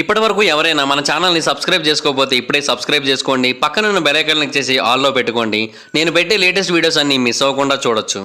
ఇప్పటి వరకు ఎవరైనా మన ఛానల్ని సబ్స్క్రైబ్ చేసుకోకపోతే ఇప్పుడే సబ్స్క్రైబ్ చేసుకోండి. పక్కనున్న బెల్ క్లిక్ చేసి ఆల్లో పెట్టుకోండి. నేను పెట్టే లేటెస్ట్ వీడియోస్ అన్ని మిస్ అవ్వకుండా చూడొచ్చు.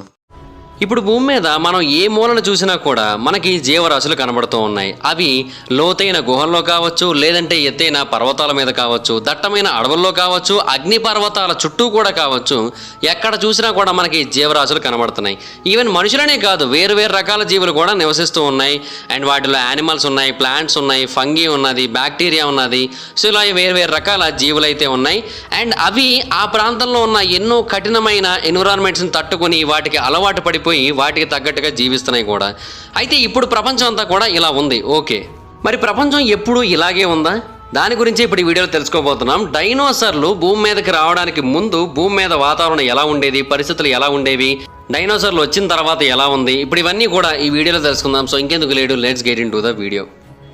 ఇప్పుడు భూమి మీద మనం ఏ మూలను చూసినా కూడా మనకి జీవరాశులు కనబడుతూ ఉన్నాయి. అవి లోతైన గుహల్లో కావచ్చు లేదంటే ఎత్తైన పర్వతాల మీద కావచ్చు దట్టమైన అడవుల్లో కావచ్చు అగ్ని పర్వతాల చుట్టూ కూడా కావచ్చు ఎక్కడ చూసినా కూడా మనకి జీవరాశులు కనబడుతున్నాయి. ఈవెన్ మనుషులనే కాదు వేరు వేరు రకాల జీవులు కూడా నివసిస్తూ ఉన్నాయి. అండ్ వాటిలో యానిమల్స్ ఉన్నాయి ప్లాంట్స్ ఉన్నాయి ఫంగీ ఉన్నది బ్యాక్టీరియా ఉన్నది. సో ఇలా వేరు వేరు రకాల జీవులైతే ఉన్నాయి. అండ్ అవి ఆ ప్రాంతంలో ఉన్న ఎన్నో కఠినమైన ఎన్విరాన్మెంట్స్ని తట్టుకొని వాటికి అలవాటు పడిపోయి వాటికి తగ్గట్టుగా జీవిస్తున్నాయి కూడా. అయితే ఇప్పుడు ప్రపంచం అంతా కూడా ఇలా ఉంది. ఓకే. మరి ప్రపంచం ఎప్పుడు ఇలాగే ఉందా? దాని గురించి ఇప్పుడు ఈ వీడియోలో తెలుసుకోబోతున్నాం. డైనోసర్లు భూమి మీదకి రావడానికి ముందు భూమి మీద వాతావరణం ఎలా ఉండేది? పరిస్థితులు ఎలా ఉండేవి? డైనోసర్లు వచ్చిన తర్వాత ఎలా ఉంది? ఇప్పుడు ఇవన్నీ కూడా ఈ వీడియోలో తెలుసుకుందాం. సో ఇంకెందుకు లేడు? Let's get into the video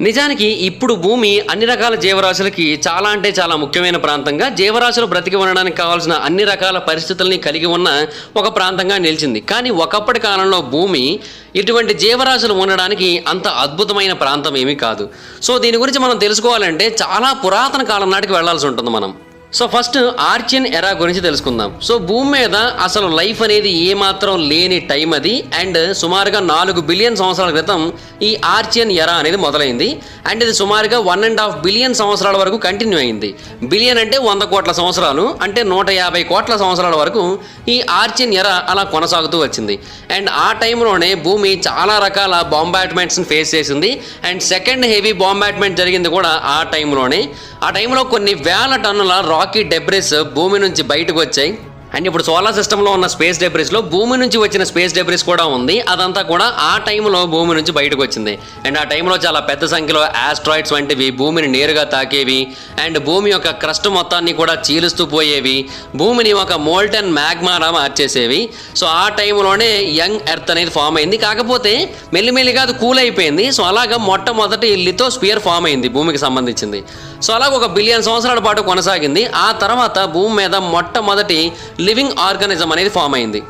నిజానికి ఇప్పుడు భూమి అన్ని రకాల జీవరాశులకి చాలా అంటే చాలా ముఖ్యమైన ప్రాంతంగా జీవరాశులు బ్రతికి ఉండడానికి కావాల్సిన అన్ని రకాల పరిస్థితుల్ని కలిగి ఉన్న ఒక ప్రాంతంగా నిలిచింది. కానీ ఒకప్పటి కాలంలో భూమి ఇటువంటి జీవరాశులు ఉండడానికి అంత అద్భుతమైన ప్రాంతం ఏమీ కాదు. సో దీని గురించి మనం తెలుసుకోవాలంటే చాలా పురాతన కాలం నాటికి వెళ్ళాల్సి ఉంటుంది మనం. సో ఫస్ట్ ఆర్చియన్ ఎరా గురించి తెలుసుకుందాం. సో భూమి మీద అసలు లైఫ్ అనేది ఏమాత్రం లేని టైం అది. అండ్ సుమారుగా నాలుగు బిలియన్ సంవత్సరాల క్రితం ఈ ఆర్చియన్ ఎరా అనేది మొదలైంది. అండ్ ఇది సుమారుగా వన్ అండ్ హాఫ్ బిలియన్ సంవత్సరాల వరకు కంటిన్యూ అయింది. బిలియన్ అంటే వంద కోట్ల సంవత్సరాలు అంటే నూట యాభై కోట్ల సంవత్సరాల వరకు ఈ ఆర్చియన్ ఎరా అలా కొనసాగుతూ వచ్చింది. అండ్ ఆ టైంలోనే భూమి చాలా రకాల బాంబాట్మెంట్స్ని ఫేస్ చేసింది. అండ్ సెకండ్ హెవీ బాంబాట్మెంట్ జరిగింది కూడా ఆ టైంలోనే. ఆ టైంలో కొన్ని వేల టన్నుల రాకీ డెబ్రిస్ భూమి నుంచి బయటకు వచ్చాయి. అండ్ ఇప్పుడు సోలార్ సిస్టంలో ఉన్న స్పేస్ డెబ్రిస్లో భూమి నుంచి వచ్చిన స్పేస్ డెబ్రిస్ కూడా ఉంది. అదంతా కూడా ఆ టైంలో భూమి నుంచి బయటకు వచ్చింది. అండ్ ఆ టైంలో చాలా పెద్ద సంఖ్యలో ఆస్ట్రాయిడ్స్ వంటివి భూమిని నేరుగా తాకేవి. అండ్ భూమి యొక్క క్రస్ట్ మొత్తాన్ని కూడా చీలుస్తూ పోయేవి. భూమిని ఒక మోల్టన్ మ్యాగ్మారా మార్చేసేవి. సో ఆ టైంలోనే యంగ్ ఎర్త్ అనేది ఫామ్ అయింది. కాకపోతే మెల్లిమెల్లిగా అది కూల్ అయిపోయింది. సో అలాగా మొట్టమొదటి ఇల్లితో స్పియర్ ఫామ్ అయింది భూమికి సంబంధించింది. సో అలాగ ఒక బిలియన్ సంవత్సరాల పాటు కొనసాగింది. ఆ తర్వాత భూమి మీద మొట్టమొదటి లివింగ్ ఆర్గానిజం అనేది ఫామ్ అయింది.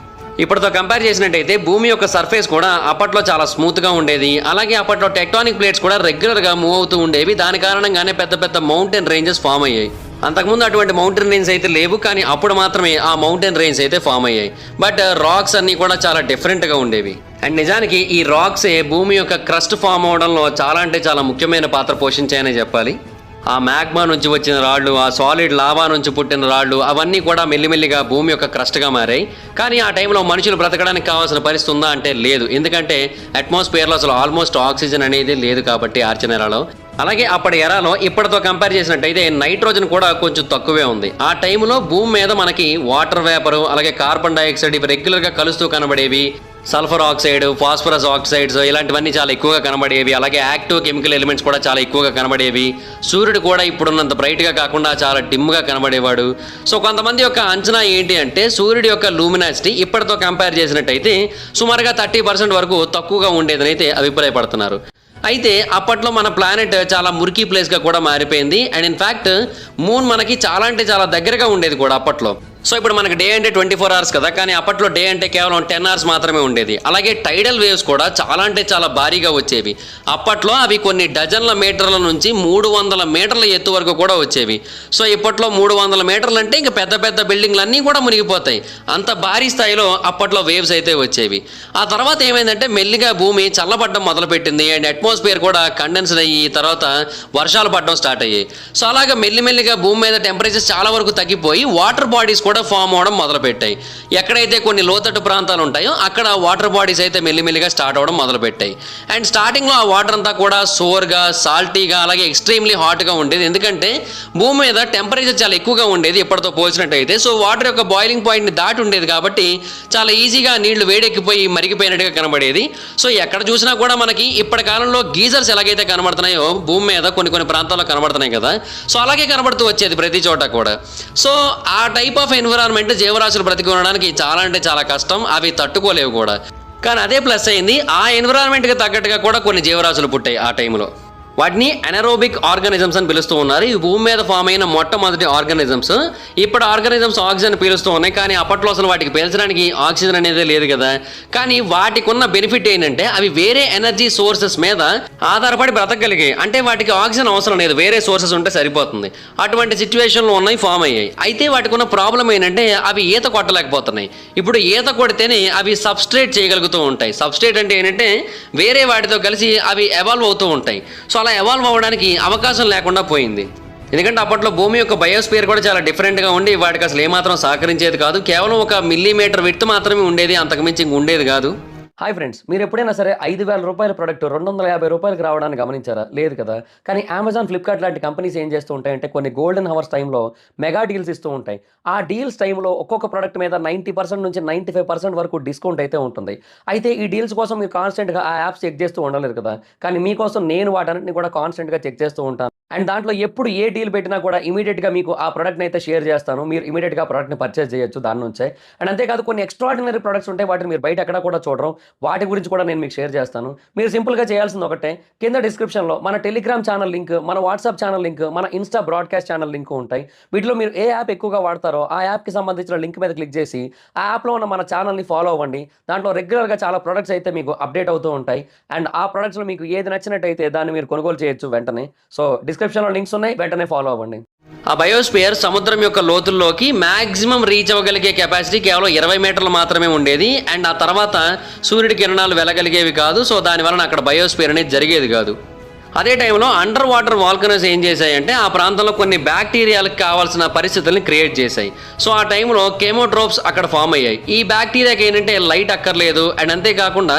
ఇప్పటితో కంపేర్ చేసినట్టయితే భూమి యొక్క సర్ఫేస్ కూడా అప్పట్లో చాలా స్మూత్గా ఉండేది. అలాగే అప్పట్లో టెక్టానిక్ ప్లేట్స్ కూడా రెగ్యులర్గా మూవ్ అవుతూ ఉండేవి. దాని కారణంగానే పెద్ద పెద్ద మౌంటైన్ రేంజెస్ ఫామ్ అయ్యాయి. అంతకుముందు అటువంటి మౌంటైన్ రేంజ్ అయితే లేవు కానీ అప్పుడు మాత్రమే ఆ మౌంటైన్ రేంజ్ అయితే ఫామ్ అయ్యాయి. బట్ uh, రాక్స్ అన్నీ కూడా చాలా డిఫరెంట్గా ఉండేవి. అండ్ నిజానికి ఈ రాక్సే భూమి యొక్క క్రస్ట్ ఫామ్ అవడంలో చాలా అంటే చాలా ముఖ్యమైన పాత్ర పోషించాయని చెప్పాలి. ఆ మ్యాగ్మా నుంచి వచ్చిన రాళ్ళు ఆ సాలిడ్ లావా నుంచి పుట్టిన రాళ్ళు అవన్నీ కూడా మెల్లిమెల్లిగా భూమి యొక్క క్రస్ట్గా మారాయి. కానీ ఆ టైంలో మనుషులు బ్రతకడానికి కావాల్సిన పరిస్థితి ఉందా అంటే లేదు. ఎందుకంటే అట్మాస్ఫియర్లో అసలు ఆల్మోస్ట్ ఆక్సిజన్ అనేది లేదు కాబట్టి ఆర్చనెరాలో అలాగే అప్పటి ఎరాలో ఇప్పటితో కంపేర్ చేసినట్టయితే నైట్రోజన్ కూడా కొంచెం తక్కువే ఉంది. ఆ టైంలో భూమి మీద మనకి వాటర్ వేపరు అలాగే కార్బన్ డైఆక్సైడ్ ఇవి రెగ్యులర్గా కలుస్తూ కనబడేవి. సల్ఫర్ ఆక్సైడ్ ఫాస్ఫరస్ ఆక్సైడ్స్ ఇలాంటివన్నీ చాలా ఎక్కువగా కనబడేవి. అలాగే యాక్టివ్ కెమికల్ ఎలిమెంట్స్ కూడా చాలా ఎక్కువగా కనబడేవి. సూర్యుడు కూడా ఇప్పుడున్నంత బ్రైట్గా కాకుండా చాలా డిమ్గా కనబడేవాడు. సో కొంతమంది యొక్క అంచనా ఏంటి అంటే సూర్యుడి యొక్క లూమినాసిటీ ఇప్పటితో కంపేర్ చేసినట్టయితే సుమారుగా థర్టీ పర్సెంట్ వరకు తక్కువగా ఉండేదని అయితే అభిప్రాయపడుతున్నారు. అయితే అప్పట్లో మన ప్లానెట్ చాలా మురికి ప్లేస్గా కూడా మారిపోయింది. అండ్ ఇన్ఫ్యాక్ట్ మూన్ మనకి చాలా అంటే చాలా దగ్గరగా ఉండేది కూడా అప్పట్లో. సో ఇప్పుడు మనకి డే అంటే ట్వంటీ ఫోర్ అవర్స్ కదా కానీ అప్పట్లో డే అంటే కేవలం టెన్ అవర్స్ మాత్రమే ఉండేది. అలాగే టైడల్ వేవ్స్ కూడా చాలా అంటే చాలా భారీగా వచ్చేవి. అప్పట్లో అవి కొన్ని డజన్ల మీటర్ల నుంచి మూడు వందల మీటర్ల ఎత్తు వరకు కూడా వచ్చేవి. సో ఇప్పట్లో మూడు వందల మీటర్లు అంటే ఇంకా పెద్ద పెద్ద బిల్డింగ్లు అన్నీ కూడా మునిగిపోతాయి. అంత భారీ స్థాయిలో అప్పట్లో వేవ్స్ అయితే వచ్చేవి. ఆ తర్వాత ఏమైందంటే మెల్లిగా భూమి చల్లబడ్డం మొదలుపెట్టింది. అండ్ అట్మాస్ఫియర్ కూడా కండెన్స్డ్ అయ్యి తర్వాత వర్షాలు పడడం స్టార్ట్ అయ్యాయి. సో అలాగా మెల్లిమెల్లిగా భూమి మీద టెంపరేచర్స్ చాలా వరకు తగ్గిపోయి వాటర్ బాడీస్ కూడా ఫామ్ అవడం మొదలుపెట్టాయి. ఎక్కడైతే కొన్ని లోతట్టు ప్రాంతాలు ఉంటాయో అక్కడ వాటర్ బాడీస్ అయితే మెల్లిమెల్లిగా స్టార్ట్ అవడం మొదలుపెట్టాయి. అండ్ స్టార్టింగ్లో ఆ వాటర్ అంతా కూడా సోర్గా సాల్టీగా అలాగే ఎక్స్ట్రీమ్లీ హాట్గా ఉండేది. ఎందుకంటే భూమి మీద టెంపరేచర్ చాలా ఎక్కువగా ఉండేది ఇప్పటితో పోల్చినట్టయితే. సో వాటర్ యొక్క బాయిలింగ్ పాయింట్ని దాటి ఉండేది కాబట్టి చాలా ఈజీగా నీళ్ళు వేడెక్కిపోయి మరిగిపోయినట్టుగా కనబడేది. సో ఎక్కడ చూసినా కూడా మనకి ఇప్పటి కాలంలో గీజర్స్ ఎలాగైతే కనబడుతున్నాయో భూమి మీద కొన్ని కొన్ని ప్రాంతాల్లో కనబడుతున్నాయి కదా. సో అలాగే కనబడుతూ వచ్చేది ప్రతి చోట కూడా. సో ఆ టైప్ ఆఫ్ ఎన్విరాన్మెంట్ జీవరాశులు బ్రతికి ఉండడానికి చాలా అంటే చాలా కష్టం అవి తట్టుకోలేవు కూడా. కానీ అదే ప్లస్ అయింది ఆ ఎన్విరాన్మెంట్కి తగ్గట్టుగా కూడా కొన్ని జీవరాశులు పుట్టాయి ఆ టైంలో వాటిని అనరోబిక్ ఆర్గానిజమ్స్ అని పిలుస్తూ ఉన్నారు. ఈ భూమి మీద ఫామ్ అయిన మొట్టమొదటి ఆర్గానిజమ్స్ ఇప్పుడు ఆర్గానిజమ్స్ ఆక్సిజన్ పీలుస్తూ ఉన్నాయి. కానీ అప్పట్లో అసలు వాటికి పీల్చడానికి ఆక్సిజన్ అనేది లేదు కదా. కానీ వాటికి ఉన్న బెనిఫిట్ ఏంటంటే అవి వేరే ఎనర్జీ సోర్సెస్ మీద ఆధారపడి బ్రతకగలిగాయి. అంటే వాటికి ఆక్సిజన్ అవసరం లేదు. వేరే సోర్సెస్ ఉంటే సరిపోతుంది. అటువంటి సిచ్యువేషన్లో ఉన్నాయి ఫామ్ అయ్యాయి. అయితే వాటికి ఉన్న ప్రాబ్లం ఏంటంటే అవి ఈత కొట్టలేకపోతున్నాయి. ఇప్పుడు ఈత కొడితేనే అవి సబ్స్ట్రేట్ చేయగలుగుతూ ఉంటాయి. సబ్స్ట్రేట్ అంటే ఏంటంటే వేరే వాటితో కలిసి అవి ఎవాల్వ్ అవుతూ ఉంటాయి. సో చాలా ఎవాల్వ్ అవ్వడానికి అవకాశం లేకుండా పోయింది. ఎందుకంటే అప్పట్లో భూమి యొక్క బయోస్పియర్ కూడా చాలా డిఫరెంట్గా ఉండి వాటికి అసలు ఏమాత్రం సహకరించేది కాదు. కేవలం ఒక మిల్లీమీటర్ విడ్త్ మాత్రమే ఉండేది అంతకుమించి ఇంక ఉండేది కాదు. హాయ్ ఫ్రెండ్స్ మీరు ఎప్పుడైనా సరే ఐదు వేల రూపాయల ప్రోడక్ట్ రెండు వందల యాభై రూపాయలకు రావడానికి గమనించారా? లేదు కదా? కానీ అమెజాన్ ఫ్లిప్కార్ట్ లాంటి కంపెనీస్ ఏం చేస్తూ ఉంటాయంటే కొన్ని గోల్డెన్ హవర్స్ టైంలో మెగా డీల్స్ ఇస్తూ ఉంటాయి. ఆ డీల్స్ టైంలో ఒక్కొక్క ప్రోడక్ట్ మీద నైంటీ పర్సెంట్ నుంచి నైంటీ ఫైవ్ పర్సెంట్ వరకు డిస్కౌంట్ అయితే ఉంటుంది. అయితే ఈ డీల్స్ కోసం మీరు కాన్స్టెంట్గా ఆ యాప్స్ చెక్ చేస్తూ ఉండలేదు కదా? కానీ మీకోసం నేను వాటన్నిటిని కూడా కాన్స్టెంట్గా చెక్ చేస్తూ ఉంటాను. అండ్ దాంట్లో ఎప్పుడు ఏ డీల్ పెట్టినా కూడా ఇమీడియట్గా మీకు ఆ ప్రోడక్ట్ని అయితే షేర్ చేస్తాను. మీరు ఇమీడియట్గా ఆ ప్రోడక్ట్ని పర్చేస్ చేయొచ్చు దాని నుంచే. అండ్ అంతేకాదు కొన్ని ఎక్స్ట్రాడినరీ ప్రొడక్ట్స్ ఉంటాయి వాటిని మీరు బయట ఎక్కడ కూడా చూడరు. వాటి గురించి కూడా నేను మీకు షేర్ చేస్తాను. మీరు సింపుల్గా చేయాల్సింది ఒకటే. కింద డిస్క్రిప్షన్లో మన టెలిగ్రామ్ ఛానల్ లింక్ మన వాట్సాప్ ఛానల్ లింక్ మన ఇన్స్టా బ్రాడ్కాస్ట్ ఛానల్ లింక్ ఉంటాయి. వీటిలో మీరు ఏ యాప్ ఎక్కువగా వాడతారో ఆ యాప్కి సంబంధించిన లింక్ మీద క్లిక్ చేసి ఆ యాప్లో ఉన్న మన ఛానల్ని ఫాలో అవ్వండి. దాంట్లో రెగ్యులర్గా చాలా ప్రొడక్ట్స్ అయితే మీకు అప్డేట్ అవుతూ ఉంటాయి. అండ్ ఆ ప్రొడక్ట్స్లో మీకు ఏది నచ్చినట్టయితే దాన్ని మీరు కొనుగోలు చేయొచ్చు వెంటనే. సో డిస్క్రిప్షన్లో లింక్స్ ఉన్నాయి. వెంటనే ఫాలో అవ్వండి. ఆ బయోస్పియర్ సముద్రం యొక్క లోతుల్లోకి మ్యాక్సిమం రీచ్ అవ్వగలిగే కెపాసిటీ కేవలం ఇరవై మీటర్లు మాత్రమే ఉండేది. అండ్ ఆ తర్వాత సూర్యుడి కిరణాలు వెళ్ళగలిగేవి కాదు. సో దానివలన అక్కడ బయోస్పియర్ అనేది జరిగేది కాదు. అదే టైంలో అండర్ వాటర్ వాల్కనోస్ ఏం చేశాయంటే ఆ ప్రాంతంలో కొన్ని బ్యాక్టీరియాలకు కావాల్సిన పరిస్థితుల్ని క్రియేట్ చేశాయి. సో ఆ టైంలో కెమోట్రోప్స్ అక్కడ ఫామ్ అయ్యాయి. ఈ బ్యాక్టీరియాకి ఏంటంటే లైట్ అక్కర్లేదు. అండ్ అంతేకాకుండా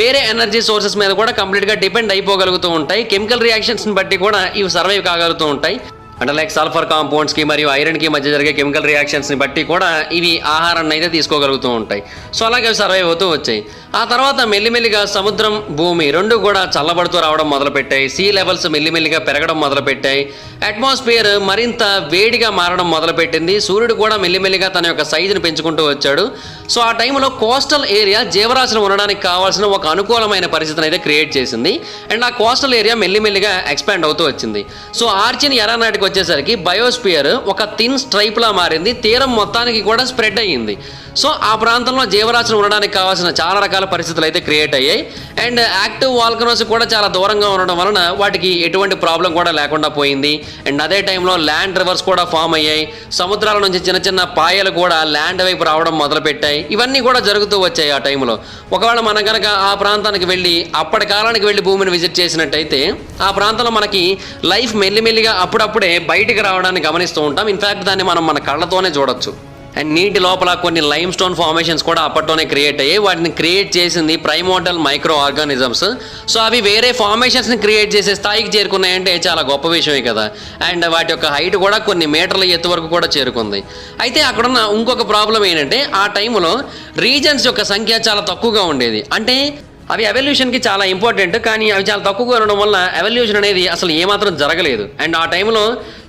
వేరే ఎనర్జీ సోర్సెస్ మీద కూడా కంప్లీట్గా డిపెండ్ అయిపోగలుగుతూ ఉంటాయి. కెమికల్ రియాక్షన్స్ని బట్టి కూడా ఇవి సర్వైవ్ కాగలుగుతూ ఉంటాయి. అంటే లైక్ సల్ఫర్ కాంపౌండ్స్కి మరియు ఐరన్కి మధ్య జరిగే కెమికల్ రియాక్షన్స్ని బట్టి కూడా ఇవి ఆహారాన్ని అయితే తీసుకోగలుగుతూ ఉంటాయి. సో అలాగే అవి సర్వైవ్ అవుతూ వచ్చాయి. ఆ తర్వాత మెల్లిమెల్లిగా సముద్రం భూమి రెండు కూడా చల్లబడుతూ రావడం మొదలుపెట్టాయి. సీ లెవెల్స్ మెల్లిమెల్లిగా పెరగడం మొదలుపెట్టాయి. అట్మాస్ఫియర్ మరింత వేడిగా మారడం మొదలుపెట్టింది. సూర్యుడు కూడా మెల్లిమెల్లిగా తన యొక్క సైజును పెంచుకుంటూ వచ్చాడు. సో ఆ టైంలో కోస్టల్ ఏరియా జీవరాశులు ఉండడానికి కావాల్సిన ఒక అనుకూలమైన పరిస్థితిని అయితే క్రియేట్ చేసింది. అండ్ ఆ కోస్టల్ ఏరియా మెల్లిమెల్లిగా ఎక్స్పాండ్ అవుతూ వచ్చింది. సో ఆర్చిన్ ఎరా నాటికి వచ్చేసరికి బయోస్పియర్ ఒక థిన్ స్ట్రైప్లా మారింది. తీరం మొత్తానికి కూడా స్ప్రెడ్ అయ్యింది. సో ఆ ప్రాంతంలో జీవరాశులు ఉండడానికి కావాల్సిన చాలా రకాల పరిస్థితులు అయితే క్రియేట్ అయ్యాయి. అండ్ యాక్టివ్ వాల్కనోస్ కూడా చాలా దూరంగా ఉండడం వలన వాటికి ఎటువంటి ప్రాబ్లం కూడా లేకుండా పోయింది. అండ్ అదే టైంలో ల్యాండ్ రివర్స్ కూడా ఫామ్ అయ్యాయి. సముద్రాల నుంచి చిన్న చిన్న పాయలు కూడా ల్యాండ్ వైపు రావడం మొదలుపెట్టాయి. ఇవన్నీ కూడా జరుగుతూ వచ్చాయి ఆ టైంలో. ఒకవేళ మనం కనుక ఆ ప్రాంతానికి వెళ్ళి అప్పటి కాలానికి వెళ్ళి భూమిని విజిట్ చేసినట్టయితే ఆ ప్రాంతంలో మనకి లైఫ్ మెల్లిమెల్లిగా అప్పుడప్పుడే బయటికి రావడాన్ని గమనిస్తూ ఉంటాం. ఇన్ఫ్యాక్ట్ దాన్ని మనం మన కళ్ళతోనే చూడొచ్చు. అండ్ నీటి లోపల కొన్ని లైమ్ స్టోన్ ఫార్మేషన్స్ కూడా అప్పట్లోనే క్రియేట్ అయ్యాయి. వాటిని క్రియేట్ చేసింది ప్రైమోటల్ మైక్రో ఆర్గానిజమ్స్ సో అవి వేరే ఫార్మేషన్స్ని క్రియేట్ చేసే స్థాయికి చేరుకున్నాయంటే చాలా గొప్ప విషయమే కదా. అండ్ వాటి యొక్క హైట్ కూడా కొన్ని మీటర్ల ఎత్తు వరకు కూడా చేరుకుంది. అయితే అక్కడున్న ఇంకొక ప్రాబ్లం ఏంటంటే ఆ టైంలో రీజన్స్ యొక్క సంఖ్య చాలా తక్కువగా ఉండేది. అంటే అవి ఎవల్యూషన్కి చాలా ఇంపార్టెంట్ కానీ అవి చాలా తక్కువగా ఉండడం వల్ల ఎవల్యూషన్ అనేది అసలు ఏమాత్రం జరగలేదు. అండ్ ఆ టైంలో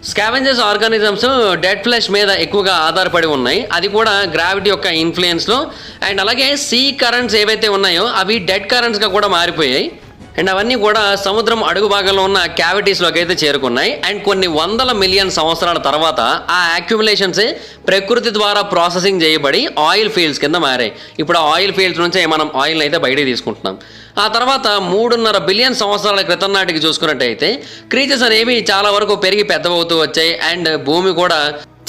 స్కావెంజర్స్ ఆర్గానిజమ్స్ డెడ్ ఫ్లెష్ మీద ఎక్కువగా ఆధారపడి ఉన్నాయి. అది కూడా గ్రావిటీ యొక్క ఇన్ఫ్లుయెన్స్లో అండ్ అలాగే సీ కరెంట్స్ ఏవైతే ఉన్నాయో అవి డెడ్ కరెంట్స్గా కూడా మారిపోయాయి. అండ్ అవన్నీ కూడా సముద్రం అడుగు భాగంలో ఉన్న క్యావిటీస్లోకి అయితే చేరుకున్నాయి. అండ్ కొన్ని వందల మిలియన్ సంవత్సరాల తర్వాత ఆ యాక్యుములేషన్సే ప్రకృతి ద్వారా ప్రాసెసింగ్ చేయబడి ఆయిల్ ఫీల్డ్స్ కింద మారాయి. ఇప్పుడు ఆ ఆయిల్ ఫీల్డ్స్ నుంచే మనం ఆయిల్ని అయితే బయటికి తీసుకుంటున్నాం. ఆ తర్వాత మూడున్నర బిలియన్ సంవత్సరాల క్రితం నాటికి చూసుకున్నట్టయితే క్రీచర్స్ అనేవి చాలా వరకు పెరిగి పెద్దవవుతూ వచ్చాయి. అండ్ భూమి కూడా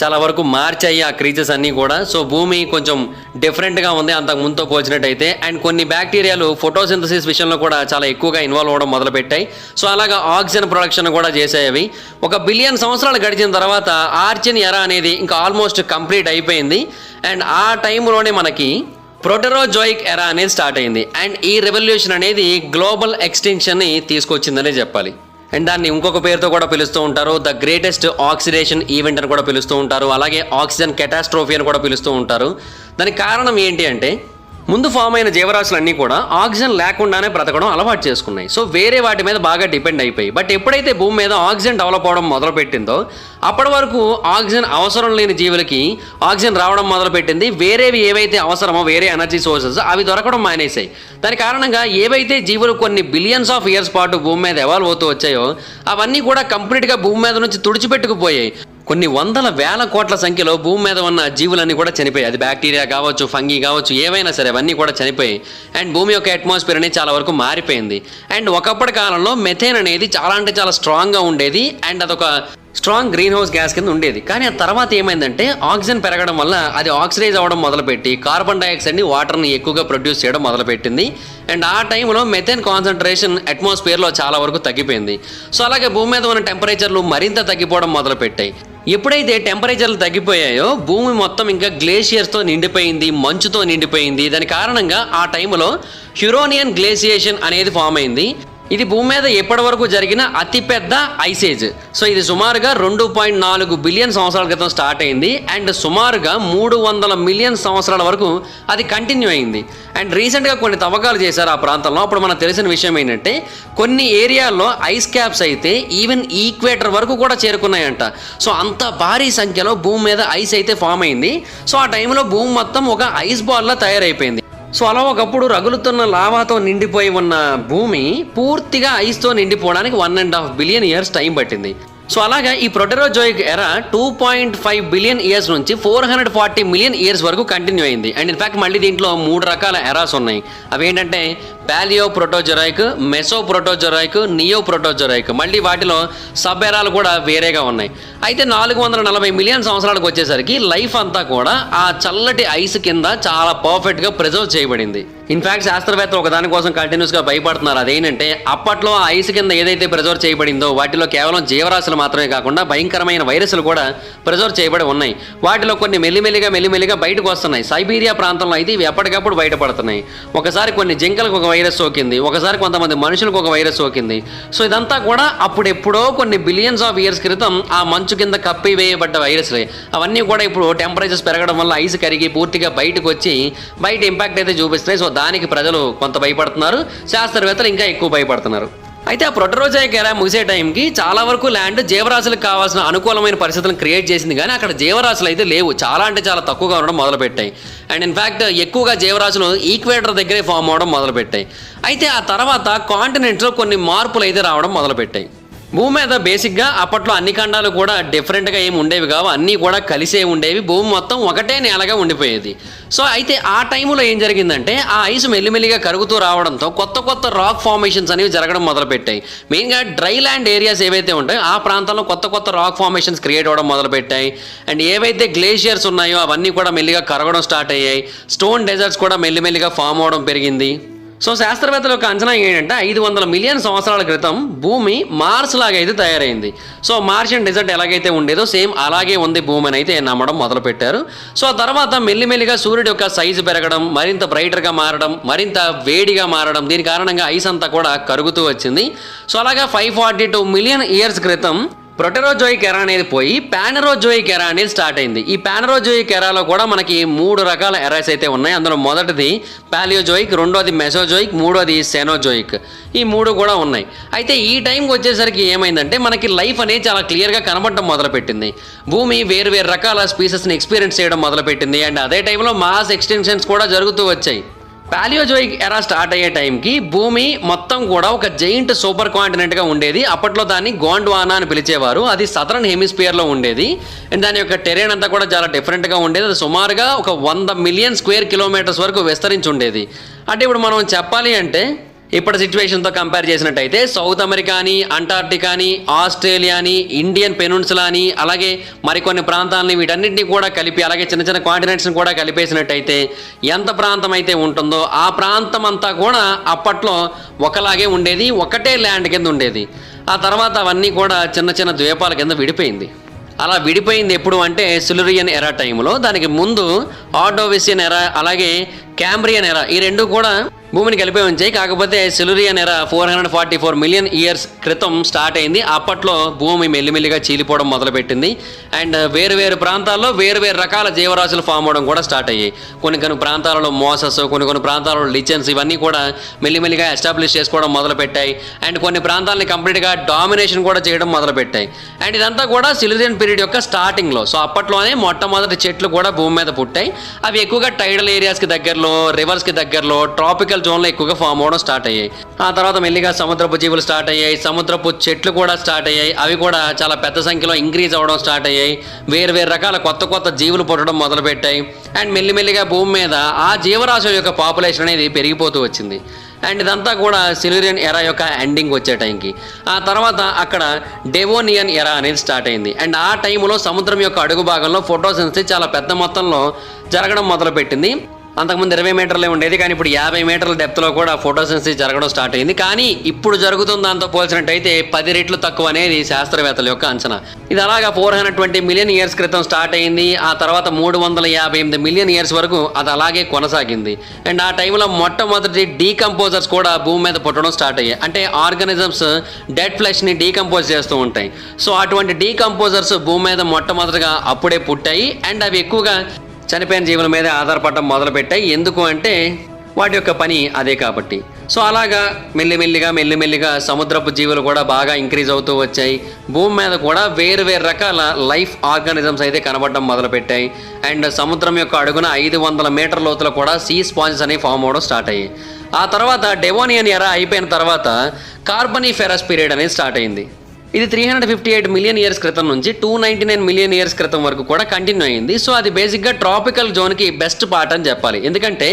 చాలా వరకు మార్చాయి ఆ క్రీచర్స్ అన్నీ కూడా. సో భూమి కొంచెం డిఫరెంట్గా ఉంది. అంతకు ముందుతో పోల్చినట్టయితే. అండ్ కొన్ని బ్యాక్టీరియాలు ఫోటోసింథసిస్ విషయంలో కూడా చాలా ఎక్కువగా ఇన్వాల్వ్ అవ్వడం మొదలుపెట్టాయి. సో అలాగా ఆక్సిజన్ ప్రొడక్షన్ కూడా చేసాయి ఒక బిలియన్ సంవత్సరాలు గడిచిన తర్వాత ఆర్చిన్ ఎరా అనేది ఇంకా ఆల్మోస్ట్ కంప్లీట్ అయిపోయింది. అండ్ ఆ టైంలోనే మనకి ప్రోటెరోజోయిక్ ఎరా అనేది స్టార్ట్ అయింది. అండ్ ఈ రెవల్యూషన్ అనేది గ్లోబల్ ఎక్స్టెన్షన్ని తీసుకొచ్చిందనే చెప్పాలి. అండ్ దాన్ని ఇంకొక పేరుతో కూడా పిలుస్తూ ఉంటారు. ద గ్రేటెస్ట్ ఆక్సిడేషన్ ఈవెంట్ అని కూడా పిలుస్తూ ఉంటారు. అలాగే ఆక్సిజన్ కెటాస్ట్రోఫీ అని కూడా పిలుస్తూ ఉంటారు. దానికి కారణం ఏంటి అంటే ముందు ఫామ్ అయిన జీవరాశులన్నీ కూడా ఆక్సిజన్ లేకుండానే బ్రతకడం అలవాటు చేసుకున్నాయి. సో వేరే వాటి మీద బాగా డిపెండ్ అయిపోయి. బట్ ఎప్పుడైతే భూమి మీద ఆక్సిజన్ డెవలప్ అవడం మొదలుపెట్టిందో అప్పటి వరకు ఆక్సిజన్ అవసరం లేని జీవులకి ఆక్సిజన్ రావడం మొదలుపెట్టింది. వేరేవి ఏవైతే అవసరమో వేరే ఎనర్జీ సోర్సెస్ అవి దొరకడం మానేశాయి. దాని కారణంగా ఏవైతే జీవులు కొన్ని బిలియన్స్ ఆఫ్ ఇయర్స్ పాటు భూమి మీద ఎవాల్వ్ అవుతూ వచ్చాయో అవన్నీ కూడా కంప్లీట్గా భూమి మీద నుంచి తుడిచిపెట్టుకుపోయాయి. కొన్ని వందల వేల కోట్ల సంఖ్యలో భూమి మీద ఉన్న జీవులన్నీ కూడా చనిపోయాయి. అది బ్యాక్టీరియా కావచ్చు ఫంగి కావచ్చు ఏవైనా సరే అవన్నీ కూడా చనిపోయాయి. అండ్ భూమి యొక్క అట్మాస్ఫియర్ అనేది చాలా వరకు మారిపోయింది. అండ్ ఒకప్పటి కాలంలో మెథేన్ అనేది చాలా అంటే చాలా స్ట్రాంగ్గా ఉండేది. అండ్ అదొక స్ట్రాంగ్ గ్రీన్ హౌస్ గ్యాస్ కింద ఉండేది. కానీ ఆ తర్వాత ఏమైందంటే ఆక్సిజన్ పెరగడం వల్ల అది ఆక్సిడైజ్ అవ్వడం మొదలుపెట్టి కార్బన్ డైఆక్సైడ్ని వాటర్ని ఎక్కువగా ప్రొడ్యూస్ చేయడం మొదలుపెట్టింది. అండ్ ఆ టైంలో మెథేన్ కాన్సన్ట్రేషన్ అట్మాస్ఫియర్లో చాలా వరకు తగ్గిపోయింది. సో అలాగే భూమి మీద ఉన్న టెంపరేచర్లు మరింత తగ్గిపోవడం మొదలుపెట్టాయి. ఎప్పుడైతే టెంపరేచర్లు తగ్గిపోయాయో భూమి మొత్తం ఇంకా గ్లేషియర్స్తో నిండిపోయింది మంచుతో నిండిపోయింది. దాని కారణంగా ఆ టైంలో హ్యురోనియన్ గ్లేసియేషన్ అనేది ఫామ్ అయింది. ఇది భూమి మీద ఎప్పటి వరకు జరిగిన అతిపెద్ద ఐసేజ్ సో ఇది సుమారుగా రెండు పాయింట్ నాలుగు బిలియన్ సంవత్సరాల క్రితం స్టార్ట్ అయింది. అండ్ సుమారుగా మూడు వందల మిలియన్ సంవత్సరాల వరకు అది కంటిన్యూ అయింది. అండ్ రీసెంట్గా కొన్ని తవ్వకాలు చేశారు ఆ ప్రాంతంలో. అప్పుడు మనకు తెలిసిన విషయం ఏంటంటే కొన్ని ఏరియాల్లో ఐస్ క్యాప్స్ అయితే ఈవెన్ ఈక్వేటర్ వరకు కూడా చేరుకున్నాయంట. సో అంత భారీ సంఖ్యలో భూమి మీద ఐస్ అయితే ఫామ్ అయింది. సో ఆ టైంలో భూమి మొత్తం ఒక ఐస్ బాల్లా తయారైపోయింది. సో అలా ఒకప్పుడు రగులుతున్న లావాతో నిండిపోయి ఉన్న భూమి పూర్తిగా ఐస్తో నిండిపోవడానికి one and half billion years time పట్టింది. సో అలాగా ఈ Proterozoic era two point five billion years నుంచి four hundred forty million years వరకు కంటిన్యూ అయింది. అండ్ ఇన్ఫాక్ట్ మళ్ళీ దీంట్లో మూడు రకాల ఎరాస్ ఉన్నాయి. అవి ఏంటంటే paleo Proterozoic meso Proterozoic neo Proterozoic మళ్ళీ వాటిలో సబ్ ఎరాలు కూడా వేరేగా ఉన్నాయి. అయితే నాలుగు వందల నలభై మిలియన్ సంవత్సరాలకు వచ్చేసరికి లైఫ్ అంతా కూడా ఆ చల్లటి ఐస్ కింద చాలా పర్ఫెక్ట్గా ప్రిజర్వ్ చేయబడింది. ఇన్ఫాక్ట్ శాస్త్రవేత్తలు ఒక దానికోసం కంటిన్యూస్గా భయపడుతున్నారు. అదేంటంటే అప్పట్లో ఆ ఐస్ కింద ఏదైతే ప్రిజర్వ్ చేయబడిందో వాటిలో కేవలం జీవరాశులు మాత్రమే కాకుండా భయంకరమైన వైరస్లు కూడా ప్రిజర్వ్ చేయబడి ఉన్నాయి. వాటిలో కొన్ని మెల్లిమెల్లిగా మెల్లిమెల్లిగా బయటకు వస్తున్నాయి. సైబీరియా ప్రాంతంలో అయితే ఇవి ఎప్పటికప్పుడు బయటపడుతున్నాయి. ఒకసారి కొన్ని జింకలకు ఒక వైరస్ సోకింది. ఒకసారి కొంతమంది మనుషులకు ఒక వైరస్ సోకింది. సో ఇదంతా కూడా అప్పుడెప్పుడో కొన్ని బిలియన్స్ ఆఫ్ ఇయర్స్ క్రితం ఆ మంచు కింద కప్పి వేయబడ్డ వైరస్లే. అవన్నీ కూడా ఇప్పుడు టెంపరేచర్స్ పెరగడం వల్ల ఐస్ కరిగి పూర్తిగా బయటకు వచ్చి బయట ఇంపాక్ట్ అయితే చూపిస్తున్నాయి. సో దానికి ప్రజలు కొంత భయపడుతున్నారు శాస్త్రవేత్తలు ఇంకా ఎక్కువ భయపడుతున్నారు. అయితే ఆ ప్రొటరోజాయిక్ ఎరా ముగిసే టైంకి చాలా వరకు ల్యాండ్ జీవరాశులకు కావాల్సిన అనుకూలమైన పరిస్థితులను క్రియేట్ చేసింది. కానీ అక్కడ జీవరాశులు అయితే లేవు. చాలా అంటే చాలా తక్కువగా ఉండడం మొదలుపెట్టాయి. అండ్ ఇన్ఫ్యాక్ట్ ఎక్కువగా జీవరాశులు ఈక్వేటర్ దగ్గరే ఫామ్ అవడం మొదలుపెట్టాయి. అయితే ఆ తర్వాత కాంటినెంట్లో కొన్ని మార్పులు అయితే రావడం మొదలుపెట్టాయి. భూమి మీద బేసిక్గా అప్పట్లో అన్ని ఖండాలు కూడా డిఫరెంట్గా ఏమి ఉండేవి కావు. అన్నీ కూడా కలిసే ఉండేవి. భూమి మొత్తం ఒకటే నేలగా ఉండిపోయేది. సో అయితే ఆ టైంలో ఏం జరిగిందంటే ఆ ఐస్ మెల్లిమెల్లిగా కరుగుతూ రావడంతో కొత్త కొత్త రాక్ ఫార్మేషన్స్ అనేవి జరగడం మొదలుపెట్టాయి. మెయిన్గా డ్రై ల్యాండ్ ఏరియాస్ ఏవైతే ఉంటాయో ఆ ప్రాంతంలో కొత్త కొత్త రాక్ ఫార్మేషన్స్ క్రియేట్ అవ్వడం మొదలుపెట్టాయి. అండ్ ఏవైతే గ్లేషియర్స్ ఉన్నాయో అవన్నీ కూడా మెల్లిగా కరగడం స్టార్ట్ అయ్యాయి. స్టోన్ డెజర్ట్స్ కూడా మెల్లిమెల్లిగా ఫామ్ అవడం పెరిగింది. సో శాస్త్రవేత్తల యొక్క అంచనా ఏంటంటే ఐదు వందల మిలియన్ సంవత్సరాల క్రితం భూమి మార్స్ లాగా అయితే తయారైంది. సో మార్షియన్ డెజర్ట్ ఎలాగైతే ఉండేదో సేమ్ అలాగే ఉంది భూమి అని అయితే నమ్మడం మొదలుపెట్టారు. సో ఆ తర్వాత మెల్లిమెల్లిగా సూర్యుడు యొక్క సైజు పెరగడం మరింత బ్రైటర్గా మారడం మరింత వేడిగా మారడం దీని కారణంగా ఐస్ అంతా కూడా కరుగుతూ వచ్చింది. సో అలాగా five forty two million years క్రితం ప్రొటెరోజోయిక్ ఎరా అనేది పోయి పానరోజోయిక్ ఎరా అనేది స్టార్ట్ అయింది. ఈ పానరోజోయిక్ ఎరాలో కూడా మనకి మూడు రకాల ఎరాస్ అయితే ఉన్నాయి. అందులో మొదటిది పాలియోజోయిక్ రెండోది మెసోజోయిక్ మూడోది సెనోజోయిక్. ఈ మూడు కూడా ఉన్నాయి. అయితే ఈ టైంకి వచ్చేసరికి ఏమైందంటే మనకి లైఫ్ అనేది చాలా క్లియర్గా కనబడటం మొదలుపెట్టింది. భూమి వేరు వేరు రకాల స్పీసెస్ని ఎక్స్పీరియన్స్ చేయడం మొదలుపెట్టింది. అండ్ అదే టైంలో మాస్ ఎక్స్టెన్షన్స్ కూడా జరుగుతూ వచ్చాయి. పాలియోజోయిక్ ఎరా స్టార్ట్ అయ్యే టైంకి భూమి మొత్తం కూడా ఒక జైంట్ సూపర్ కాంటినెంట్గా ఉండేది. అప్పట్లో దాన్ని గోండ్వానా అని పిలిచేవారు. అది సదరన్ హెమిస్పియర్లో ఉండేది. అండ్ దాని యొక్క టెరేన్ అంతా కూడా చాలా డిఫరెంట్గా ఉండేది. అది సుమారుగా ఒక వంద మిలియన్ స్క్వేర్ కిలోమీటర్స్ వరకు విస్తరించి ఉండేది. అంటే ఇప్పుడు మనం చెప్పాలి అంటే ఇప్పటి సిచ్యువేషన్తో కంపేర్ చేసినట్టయితే సౌత్ అమెరికాని అంటార్టికాని ఆస్ట్రేలియాని ఇండియన్ పెనున్సులాని అలాగే మరికొన్ని ప్రాంతాలని వీటన్నిటిని కూడా కలిపి అలాగే చిన్న చిన్న కాంటినెంట్స్ని కూడా కలిపేసినట్టయితే ఎంత ప్రాంతం అయితే ఉంటుందో ఆ ప్రాంతం అంతా కూడా అప్పట్లో ఒకలాగే ఉండేది ఒకటే ల్యాండ్ కింద ఉండేది. ఆ తర్వాత అవన్నీ కూడా చిన్న చిన్న ద్వీపాల కింద విడిపోయింది. అలా విడిపోయింది ఎప్పుడు అంటే సిలురియన్ ఎరా టైంలో దానికి ముందు ఆర్డోవిసియన్ ఎరా అలాగే క్యాంబ్రియన్ ఎరా ఈ రెండు కూడా భూమిని కలిపే ఉంచాయి కాకపోతే Silurian era four hundred forty four million years క్రితం స్టార్ట్ అయింది. అప్పట్లో భూమి మెల్లిమెల్లిగా చీలిపోవడం మొదలుపెట్టింది. అండ్ వేరు వేరు ప్రాంతాల్లో వేరు వేరు రకాల జీవరాశులు ఫామ్ అవడం కూడా స్టార్ట్ అయ్యాయి. కొన్ని కొన్ని ప్రాంతాలలో మోసస్ కొన్ని కొన్ని ప్రాంతాలలో లిచెన్స్ ఇవన్నీ కూడా మెల్లిమెల్లిగా ఎస్టాబ్లిష్ చేసుకోవడం మొదలుపెట్టాయి. అండ్ కొన్ని ప్రాంతాలని కంప్లీట్గా డామినేషన్ కూడా చేయడం మొదలుపెట్టాయి. అండ్ ఇదంతా కూడా సిలిజియన్ పీరియడ్ యొక్క స్టార్టింగ్లో సో అప్పట్లోనే మొట్టమొదటి చెట్లు కూడా భూమి మీద పుట్టాయి. అవి ఎక్కువగా టైడల్ ఏరియాస్కి దగ్గరలో రివర్స్కి దగ్గరలో ట్రాపికల్ జోన్లో ఎక్కువగా ఫామ్ అవడం స్టార్ట్ అయ్యాయి. ఆ తర్వాత మెల్లిగా సముద్రపు జీవులు స్టార్ట్ అయ్యాయి. సముద్రపు చెట్లు కూడా స్టార్ట్ అయ్యాయి. అవి కూడా చాలా పెద్ద సంఖ్యలో ఇంక్రీజ్ అవ్వడం స్టార్ట్ అయ్యాయి. వేరు వేరు రకాల కొత్త కొత్త జీవులు పుట్టడం మొదలుపెట్టాయి. అండ్ మెల్లిమెల్లిగా భూమి మీద ఆ జీవరాశుల యొక్క పాపులేషన్ అనేది పెరిగిపోతూ వచ్చింది. అండ్ ఇదంతా కూడా సిలిరియన్ ఎరా యొక్క ఎండింగ్ వచ్చే టైంకి. ఆ తర్వాత అక్కడ డెవోనియన్ ఎరా అనేది స్టార్ట్ అయింది. అండ్ ఆ టైంలో సముద్రం యొక్క అడుగు భాగంలో ఫోటోసిన్సిస్ చాలా పెద్ద మొత్తంలో జరగడం మొదలుపెట్టింది. అంతకుముందు ఇరవై మీటర్లే ఉండేది కానీ ఇప్పుడు యాభై మీటర్ల డెప్త్లో కూడా ఫోటోసిన్సిస్ జరగడం స్టార్ట్ అయింది. కానీ ఇప్పుడు జరుగుతున్న దాంతో పోల్చినట్టయితే పది రెట్లు తక్కువ అనేది శాస్త్రవేత్తల యొక్క అంచనా. ఇది అలాగా four hundred twenty million years క్రితం స్టార్ట్ అయింది ఆ తర్వాత మూడు వందల యాభై ఎనిమిది మిలియన్ ఇయర్స్ వరకు అది అలాగే కొనసాగింది. అండ్ ఆ టైంలో మొట్టమొదటి డీకంపోజర్స్ కూడా భూమి మీద పుట్టడం స్టార్ట్ అయ్యాయి. అంటే ఆర్గానిజమ్స్ డెడ్ ఫ్లెష్ని డీకంపోజ్ చేస్తూ ఉంటాయి. సో అటువంటి డీకంపోజర్స్ భూమి మీద మొట్టమొదటిగా అప్పుడే పుట్టాయి. అండ్ అవి ఎక్కువగా చనిపోయిన జీవుల మీదే ఆధారపడటం మొదలుపెట్టాయి. ఎందుకు అంటే వాటి యొక్క పని అదే కాబట్టి. సో అలాగా మెల్లిమెల్లిగా మెల్లిమెల్లిగా సముద్రపు జీవులు కూడా బాగా ఇంక్రీజ్ అవుతూ వచ్చాయి. భూమి మీద కూడా వేరు వేరు రకాల లైఫ్ ఆర్గానిజమ్స్ అయితే కనబడడం మొదలుపెట్టాయి. అండ్ సముద్రం యొక్క అడుగున ఐదు వందల మీటర్ లోతులో కూడా సీ స్పాంజెస్ అనేవి ఫామ్ అవడం స్టార్ట్ అయ్యాయి. ఆ తర్వాత డెవోనియన్ ఎరా అయిపోయిన తర్వాత కార్బనీ ఫెరస్ పీరియడ్ అనేది స్టార్ట్ అయింది. ఇది three hundred fifty eight million years క్రితం నుంచి two ninety nine million years క్రితం వరకు కూడా కంటిన్యూ అయింది. సో అది బేసిక్గా ట్రాపికల్ జోన్కి బెస్ట్ పార్ట్ అని చెప్పాలి. ఎందుకంటే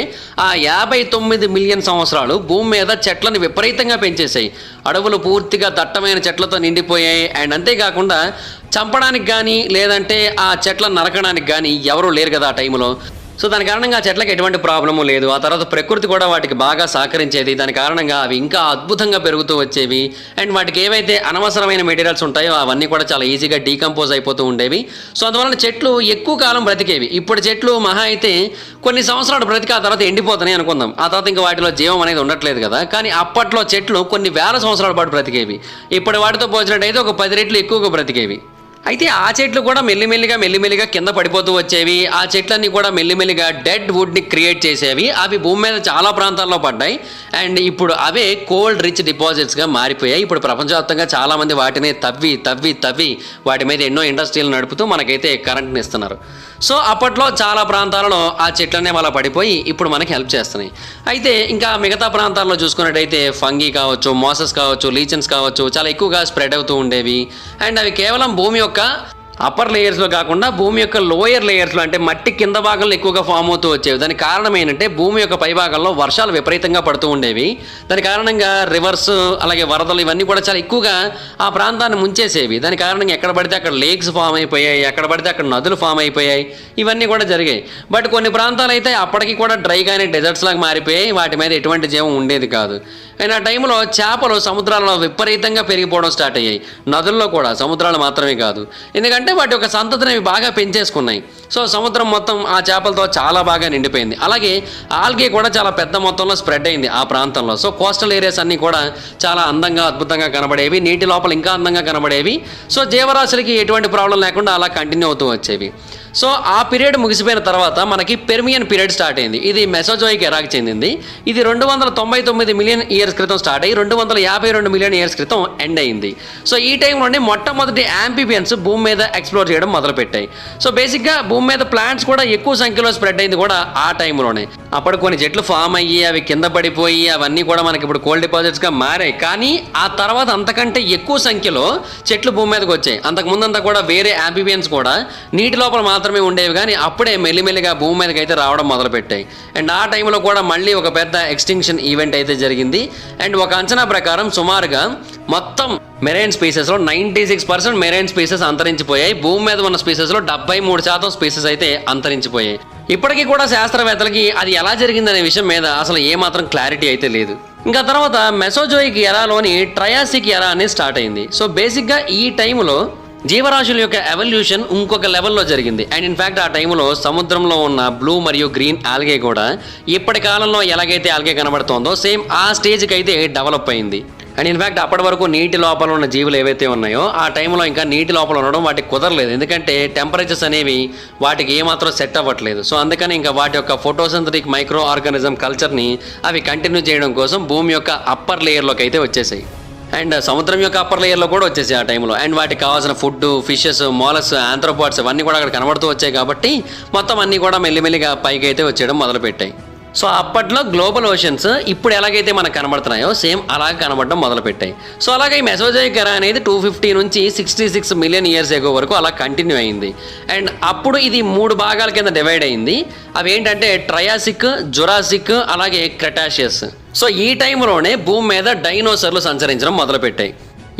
ఆ యాభై తొమ్మిది మిలియన్ సంవత్సరాలు భూమి మీద చెట్లను విపరీతంగా పెంచేసాయి అడవులు పూర్తిగా దట్టమైన చెట్లతో నిండిపోయాయి. అండ్ అంతేకాకుండా చంపడానికి కానీ లేదంటే ఆ చెట్లను నరకడానికి కానీ ఎవరూ లేరు కదా ఆ టైంలో సో దాని కారణంగా చెట్లకు ఎటువంటి ప్రాబ్లము లేదు. ఆ తర్వాత ప్రకృతి కూడా వాటికి బాగా సహకరించేది. దాని కారణంగా అవి ఇంకా అద్భుతంగా పెరుగుతూ వచ్చేవి. అండ్ వాటికి ఏవైతే అనవసరమైన మెటీరియల్స్ ఉంటాయో అవన్నీ కూడా చాలా ఈజీగా డీకంపోజ్ అయిపోతూ ఉండేవి. సో అందువలన చెట్లు ఎక్కువ కాలం బ్రతికేవి. ఇప్పుడు చెట్లు మహా అయితే కొన్ని సంవత్సరాలు బ్రతికి ఆ తర్వాత ఎండిపోతున్నాయి అనుకుందాం. ఆ తర్వాత ఇంకా వాటిలో జీవం అనేది ఉండట్లేదు కదా. కానీ అప్పట్లో చెట్లు కొన్ని వేల సంవత్సరాల పాటు బ్రతికేవి. ఇప్పుడు వాటితో పోల్చినట్టయితే ఒక పది రెట్లు ఎక్కువగా బ్రతికేవి. అయితే ఆ చెట్లు కూడా మెల్లిమెల్లిగా మెల్లిమెల్లిగా కింద పడిపోతూ వచ్చేవి. ఆ చెట్లన్నీ కూడా మెల్లిమెల్లిగా డెడ్ వుడ్ని క్రియేట్ చేసేవి. అవి భూమి మీద చాలా ప్రాంతాల్లో పడ్డాయి. అండ్ ఇప్పుడు అవే కోల్డ్ రిచ్ డిపాజిట్స్గా మారిపోయాయి. ఇప్పుడు ప్రపంచవ్యాప్తంగా చాలామంది వాటిని తవ్వి తవ్వి తవ్వి వాటి మీద ఎన్నో ఇండస్ట్రీలు నడుపుతూ మనకైతే కరెంట్ని ఇస్తున్నారు. సో అప్పట్లో చాలా ప్రాంతాలలో ఆ చెట్లనే వాళ్ళ పడిపోయి ఇప్పుడు మనకి హెల్ప్ చేస్తున్నాయి. అయితే ఇంకా మిగతా ప్రాంతాల్లో చూసుకున్నట్టయితే ఫంగీ కావచ్చు మోసస్ కావచ్చు లీచన్స్ కావచ్చు చాలా ఎక్కువగా స్ప్రెడ్ అవుతూ ఉండేవి. అండ్ అవి కేవలం భూమి యొక్క అప్పర్ లేయర్స్లో కాకుండా భూమి యొక్క లోయర్ లేయర్స్లో అంటే మట్టి కింద భాగంలో ఎక్కువగా ఫామ్ అవుతూ వచ్చేవి. దానికి కారణం ఏంటంటే భూమి యొక్క పై భాగంలో వర్షాలు విపరీతంగా పడుతూ ఉండేవి. దాని కారణంగా రివర్స్ అలాగే వరదలు ఇవన్నీ కూడా చాలా ఎక్కువగా ఆ ప్రాంతాన్ని ముంచేసేవి. దాని కారణంగా ఎక్కడ పడితే అక్కడ లేక్స్ ఫామ్ అయిపోయాయి ఎక్కడ పడితే అక్కడ నదులు ఫామ్ అయిపోయాయి. ఇవన్నీ కూడా జరిగాయి. బట్ కొన్ని ప్రాంతాలు అయితే అప్పటికి కూడా డ్రైగానే డెజర్ట్స్ లాగా మారిపోయాయి. వాటి మీద ఎటువంటి జీవం ఉండేది కాదు. అండ్ ఆ టైంలో చేపలు సముద్రాల్లో విపరీతంగా పెరిగిపోవడం స్టార్ట్ అయ్యాయి. నదుల్లో కూడా సముద్రాలు మాత్రమే కాదు. ఎందుకంటే వాటి యొక్క సంతతిని అవి బాగా పెంచేసుకున్నాయి. సో సముద్రం మొత్తం ఆ చేపలతో చాలా బాగా నిండిపోయింది. అలాగే ఆల్గే కూడా చాలా పెద్ద మొత్తంలో స్ప్రెడ్ అయింది ఆ ప్రాంతంలో. సో కోస్టల్ ఏరియాస్ అన్నీ కూడా చాలా అందంగా అద్భుతంగా కనబడేవి. నీటి లోపల ఇంకా అందంగా కనబడేవి. సో జీవరాశులకి ఎటువంటి ప్రాబ్లం లేకుండా అలా కంటిన్యూ అవుతూ వచ్చేవి. సో ఆ పీరియడ్ ముగిసిపోయిన తర్వాత మనకి పెర్మియన్ పీరియడ్ స్టార్ట్ అయింది. ఇది మెసోజోయిక్ ఎరాకి చెందింది. ఇది రెండు వందల తొంభై తొమ్మిది మిలియన్ ఇయర్స్ క్రితం స్టార్ట్ అయ్యి రెండు వందల యాభై రెండు మిలియన్ ఇయర్స్ క్రితం ఎండ్ అయింది. సో ఈ టైంలోనే మొట్టమొదటి యాంపీబియన్స్ భూమి మీద ఎక్స్ప్లోర్ చేయడం మొదలుపెట్టాయి. సో బేసిక్గా భూమి మీద ప్లాంట్స్ కూడా ఎక్కువ సంఖ్యలో స్ప్రెడ్ అయింది కూడా ఆ టైంలోనే. అప్పుడు కొన్ని చెట్లు ఫామ్ అయ్యి అవి కింద పడిపోయి అవన్నీ కూడా మనకి ఇప్పుడు కోల్డ్ డిపాజిట్స్గా మారాయి. కానీ ఆ తర్వాత అంతకంటే ఎక్కువ సంఖ్యలో చెట్లు భూమి మీదకి వచ్చాయి. అంతకు ముందంతా కూడా వేరే యాంపీబియన్స్ కూడా నీటి లోపల మాత్రం మాత్రమే ఉండేవి కానీ అప్పుడే మెల్లిమెల్లిగా భూమి మీదకి అయితే రావడం మొదలుపెట్టాయి. అండ్ ఆ టైంలో కూడా మళ్ళీ ఒక పెద్ద ఎక్స్టింక్షన్ ఈవెంట్ అయితే జరిగింది. అండ్ ఒక అంచనా ప్రకారం సుమారుగా మొత్తం marine స్పీసెస్లో ninety six percent marine species అంతరించిపోయాయి. భూమి మీద ఉన్న స్పీసెస్లో డెబ్బై మూడు శాతం స్పీసెస్ అయితే అంతరించిపోయాయి. ఇప్పటికీ కూడా శాస్త్రవేత్తలకి అది ఎలా జరిగిందనే విషయం మీద అసలు ఏమాత్రం క్లారిటీ అయితే లేదు. ఇంకా తర్వాత మెసోజోయిక్ ఎరాలోని ట్రయాసిక్ ఎరా అనేది స్టార్ట్ అయింది. సో బేసిక్గా ఈ టైంలో జీవరాశుల యొక్క ఎవల్యూషన్ ఇంకొక లెవెల్లో జరిగింది. అండ్ ఇన్ఫ్యాక్ట్ ఆ టైంలో సముద్రంలో ఉన్న బ్లూ మరియు గ్రీన్ ఆల్గే కూడా ఇప్పటి కాలంలో ఎలాగైతే ఆల్గే కనబడుతోందో సేమ్ ఆ స్టేజ్కి అయితే డెవలప్ అయింది. అండ్ ఇన్ఫాక్ట్ అప్పటి వరకు నీటి లోపల ఉన్న జీవులు ఏవైతే ఉన్నాయో ఆ టైంలో ఇంకా నీటి లోపల ఉండడం వాటికి కుదరలేదు. ఎందుకంటే టెంపరేచర్స్ అనేవి వాటికి ఏమాత్రం సెట్ అవ్వట్లేదు. సో అందుకని ఇంకా వాటి యొక్క ఫోటోసింథటిక్ మైక్రో ఆర్గానిజం కల్చర్ని అవి కంటిన్యూ చేయడం కోసం భూమి యొక్క అప్పర్ లేయర్లోకి అయితే వచ్చేసాయి. అండ్ సముద్రం యొక్క అప్పర్ లేయర్లో కూడా వచ్చేసాయి ఆ టైంలో అండ్ వాటికి కావాల్సిన ఫుడ్ ఫిషెస్ మోలస్ ఆంథ్రోపాడ్స్ అవన్నీ కూడా అక్కడ కనబడుతూ వచ్చాయి కాబట్టి మొత్తం అన్నీ కూడా మెల్లిమెల్లిగా పైకి అయితే వచ్చేయడం మొదలుపెట్టాయి. సో అప్పట్లో గ్లోబల్ ఓషన్స్ ఇప్పుడు ఎలాగైతే మనకు కనబడుతున్నాయో సేమ్ అలాగే కనబడడం మొదలుపెట్టాయి. సో అలాగే ఈ మెసోజైక్ ఎరా అనేది టూ ఫిఫ్టీ నుంచి sixty six million years ago వరకు అలా కంటిన్యూ అయింది. అండ్ అప్పుడు ఇది మూడు భాగాల కింద డివైడ్ అయింది. అవి ఏంటంటే ట్రయాసిక్ జురాసిక్ అలాగే క్రెటాషియస్ సో ఈ టైంలోనే భూమి మీద డైనోసర్లు సంచరించడం మొదలుపెట్టాయి.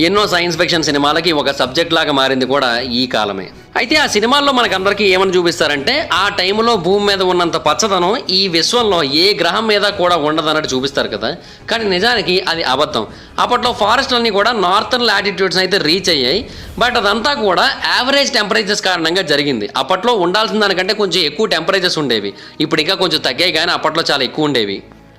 ఎన్నో సైన్స్ ఫిక్షన్ సినిమాలకి ఒక సబ్జెక్ట్ లాగా మారింది కూడా ఈ కాలమే. అయితే ఆ సినిమాల్లో మనకందరికీ ఏమని చూపిస్తారంటే ఆ టైంలో భూమి మీద ఉన్నంత పచ్చదనం ఈ విశ్వంలో ఏ గ్రహం మీద కూడా ఉండదన్నట్టు చూపిస్తారు కదా. కానీ నిజానికి అది అబద్ధం. అప్పట్లో ఫారెస్ట్లన్నీ కూడా నార్థన్ లాటిట్యూడ్స్ అయితే రీచ్ అయ్యాయి. బట్ అదంతా కూడా యావరేజ్ టెంపరేచర్స్ కారణంగా జరిగింది. అప్పట్లో ఉండాల్సిన దానికంటే కొంచెం ఎక్కువ టెంపరేచర్స్ ఉండేవి. ఇప్పుడు ఇంకా కొంచెం తగ్గాయి కానీ అప్పట్లో చాలా ఎక్కువ ఉండేవి.